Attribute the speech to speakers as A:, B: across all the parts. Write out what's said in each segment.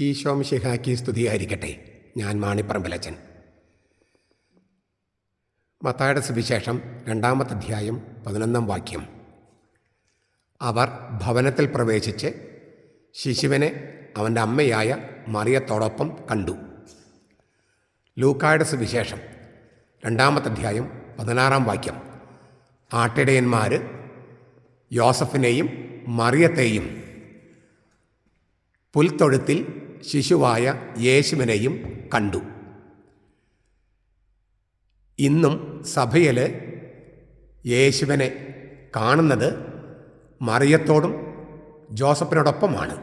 A: ഈശോം ശിഹാക്കി സ്തുതിയായിരിക്കട്ടെ. ഞാൻ മാണിപ്പറമ്പലച്ചൻ മത്തായുടെ സുവിശേഷം രണ്ടാമത്തെ അധ്യായം പതിനൊന്നാം വാക്യം. അവർ ഭവനത്തിൽ പ്രവേശിച്ച് ശിശുവിനെ അവന്റെ അമ്മയായ മറിയത്തോടൊപ്പം കണ്ടു. ലൂക്കായുടെ സുവിശേഷം രണ്ടാമത്തെ അധ്യായം പതിനാറാം വാക്യം. ആട്ടിടയന്മാർ യോസഫിനെയും മറിയത്തെയും പുൽത്തൊഴുത്തിൽ ശിശുവായ യേശുവിനെയും കണ്ടു. ഇന്നും സഭയിൽ യേശുവിനെ കാണുന്നത് മറിയത്തോടും ജോസഫിനോടൊപ്പമാണ്.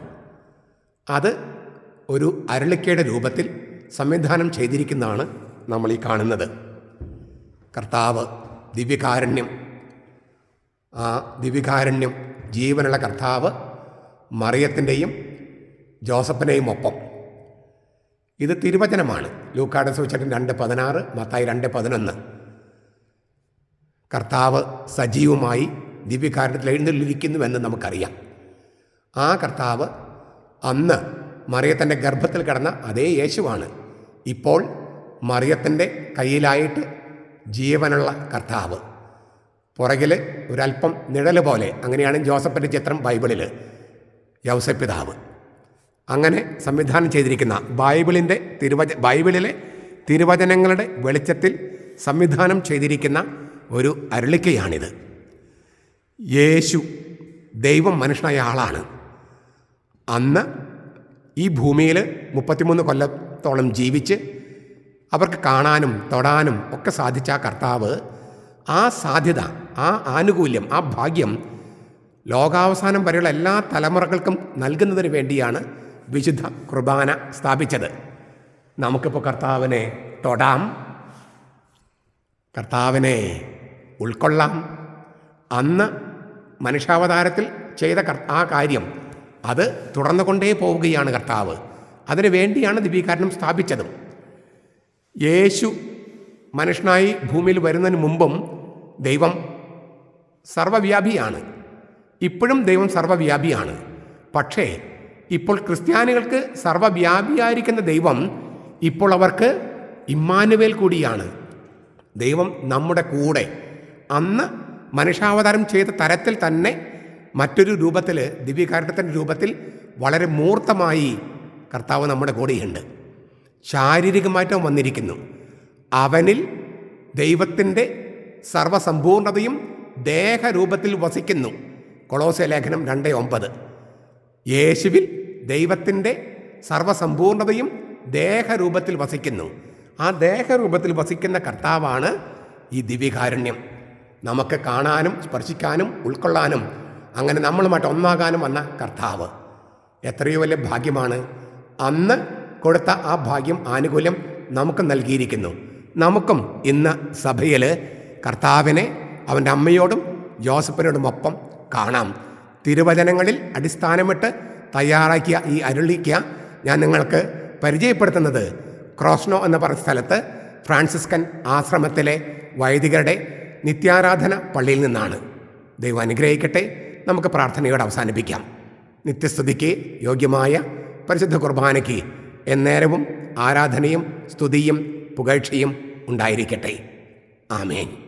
A: അത് ഒരു അരളിക്കയുടെ രൂപത്തിൽ സംവിധാനം ചെയ്തിരിക്കുന്നതാണ് നമ്മൾ ഈ കാണുന്നത്. കർത്താവ് ദിവ്യകാരുണ്യം ആ ദിവ്യകാരുണ്യം ജീവനുള്ള കർത്താവ് മറിയത്തിന്റെയും ജോസഫിനെയും ഒപ്പം. ഇത് തിരുവചനമാണ്. ലൂക്കാട് സുവിശേഷം രണ്ട് പതിനാറ് മത്തായി രണ്ട് പതിനൊന്ന്. കർത്താവ് സജീവമായി ദിവ്യകാരണത്തിൽ എഴുന്നള്ളിരിക്കുന്നുവെന്ന് നമുക്കറിയാം. ആ കർത്താവ് അന്ന് മറിയത്തിന്റെ ഗർഭത്തിൽ കിടന്ന അതേ യേശുവാണ്. ഇപ്പോൾ മറിയത്തിന്റെ കയ്യിലായിട്ട് ജീവനുള്ള കർത്താവ്. പുറകിൽ ഒരല്പം നിഴൽ പോലെ. അങ്ങനെയാണ് ജോസഫിന്റെ ചിത്രം ബൈബിളിൽ യൗസപിതാവ് അങ്ങനെ സംവിധാനം ചെയ്തിരിക്കുന്ന ബൈബിളിന്റെ തിരുവച ബൈബിളിലെ തിരുവചനങ്ങളുടെ വെളിച്ചത്തിൽ സംവിധാനം ചെയ്തിരിക്കുന്ന ഒരു അരുളിക്കയാണിത്. യേശു ദൈവം മനുഷ്യനായ ആളാണ്. അന്ന് ഈ ഭൂമിയിൽ മുപ്പത്തിമൂന്ന് കൊല്ലത്തോളം ജീവിച്ച് അവർക്ക് കാണാനും തൊടാനും ഒക്കെ സാധിച്ച ആ കർത്താവ് ആ സാധ്യത ആ ആനുകൂല്യം ആ ഭാഗ്യം ലോകാവസാനം വരെയുള്ള എല്ലാ തലമുറകൾക്കും നൽകുന്നതിന് വേണ്ടിയാണ് വിശുദ്ധ കുർബാന സ്ഥാപിച്ചത്. നമുക്കിപ്പോൾ കർത്താവിനെ തൊടാം. കർത്താവിനെ ഉൾക്കൊള്ളാം. അന്ന് മനുഷ്യാവതാരത്തിൽ ചെയ്ത ആ കാര്യം അത് തുടർന്നു തുടർന്നുകൊണ്ടേ പോവുകയാണ് കർത്താവ്. അതിനു വേണ്ടിയാണ് ദിവ്യീകരണം സ്ഥാപിച്ചതും. യേശു മനുഷ്യനായി ഭൂമിയിൽ വരുന്നതിന് മുമ്പും ദൈവം സർവവ്യാപിയാണ്. ഇപ്പോഴും ദൈവം സർവവ്യാപിയാണ്. പക്ഷേ ഇപ്പോൾ ക്രിസ്ത്യാനികൾക്ക് സർവവ്യാപിയായിരിക്കുന്ന ദൈവം ഇപ്പോൾ അവർക്ക് ഇമ്മാനുവേൽ കൂടിയാണ്. ദൈവം നമ്മുടെ കൂടെ. അന്ന് മനുഷ്യാവതാരം ചെയ്ത തരത്തിൽ തന്നെ മറ്റൊരു രൂപത്തിൽ ദിവ്യകാരണത്തിന്റെ രൂപത്തിൽ വളരെ മൂർത്തമായി കർത്താവ് നമ്മുടെ കൂടെയുണ്ട്. ശാരീരികമായിട്ടും വന്നിരിക്കുന്നു. അവനിൽ ദൈവത്തിന്റെ സർവസമ്പൂർണതയും ദേഹരൂപത്തിൽ വസിക്കുന്നു. കൊളോസ ലേഖനം രണ്ട് ഒമ്പത്. യേശുവിൽ ദൈവത്തിന്റെ സർവസമ്പൂർണതയും ദേഹരൂപത്തിൽ വസിക്കുന്നു. ആ ദേഹരൂപത്തിൽ വസിക്കുന്ന കർത്താവാണ് ഈ ദിവ്യകാരുണ്യം. നമുക്ക് കാണാനും സ്പർശിക്കാനും ഉൾക്കൊള്ളാനും അങ്ങനെ നമ്മളുമായിട്ട് ഒന്നാകാനും വന്ന കർത്താവ്. എത്രയോ വലിയ ഭാഗ്യമാണ്. അന്ന് കൊടുത്ത ആ ഭാഗ്യം ആനുകൂല്യം നമുക്ക് നൽകിയിരിക്കുന്നു. നമുക്കും ഇന്ന് സഭയിൽ കർത്താവിനെ അവന്റെ അമ്മയോടും ജോസഫിനോടുമൊപ്പം കാണാം. തിരുവചനങ്ങളിൽ അടിസ്ഥാനമിട്ട് തയ്യാറാക്കിയ ഈ അരുളിക്ക ഞാൻ നിങ്ങൾക്ക് പരിചയപ്പെടുത്തുന്നത് ക്രോസ്നോ എന്ന പറഞ്ഞ സ്ഥലത്ത് ഫ്രാൻസിസ്കൻ ആശ്രമത്തിലെ വൈദികരുടെ നിത്യാരാധന പള്ളിയിൽ നിന്നാണ്. ദൈവം അനുഗ്രഹിക്കട്ടെ. നമുക്ക് പ്രാർത്ഥനയോടെ അവസാനിപ്പിക്കാം. നിത്യസ്തുതിക്ക് യോഗ്യമായ പരിശുദ്ധ കുർബാനയ്ക്ക് എന്നേരവും ആരാധനയും സ്തുതിയും പുകഴ്ചയും ഉണ്ടായിരിക്കട്ടെ. ആമേൻ.